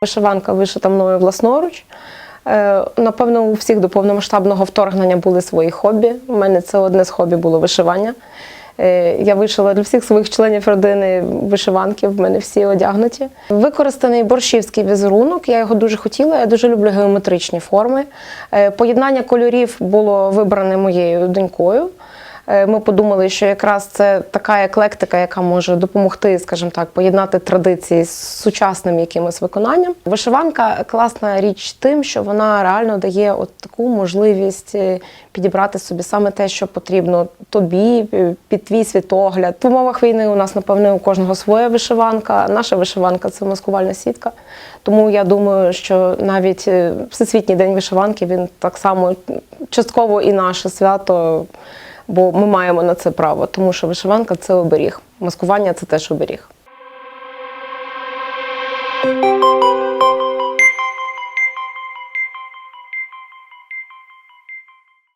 Вишиванка вишита мною власноруч. Е, Напевно, у всіх до повномасштабного вторгнення були свої хобі. У мене це одне з хобі було вишивання. Е, Я вишила для всіх своїх членів родини вишиванки, в мене всі одягнуті. Використаний борщівський візерунок, я його дуже хотіла, я дуже люблю геометричні форми. Е, Поєднання кольорів було вибране моєю донькою. Е, Ми подумали, що якраз це така еклектика, яка може допомогти, скажімо так, поєднати традиції з сучасним якимось виконанням. Вишиванка класна річ тим, що вона реально дає от таку можливість е, підібрати собі саме те, що потрібно тобі, е, під твій світогляд. В умовах війни у нас, напевне, у кожного своя вишиванка. Наша вишиванка це маскувальна сітка. Тому я думаю, що навіть Всесвітній день вишиванки він так само частково і наше свято бо ми маємо на це право, тому що вишиванка це оберіг. Маскування це теж оберіг.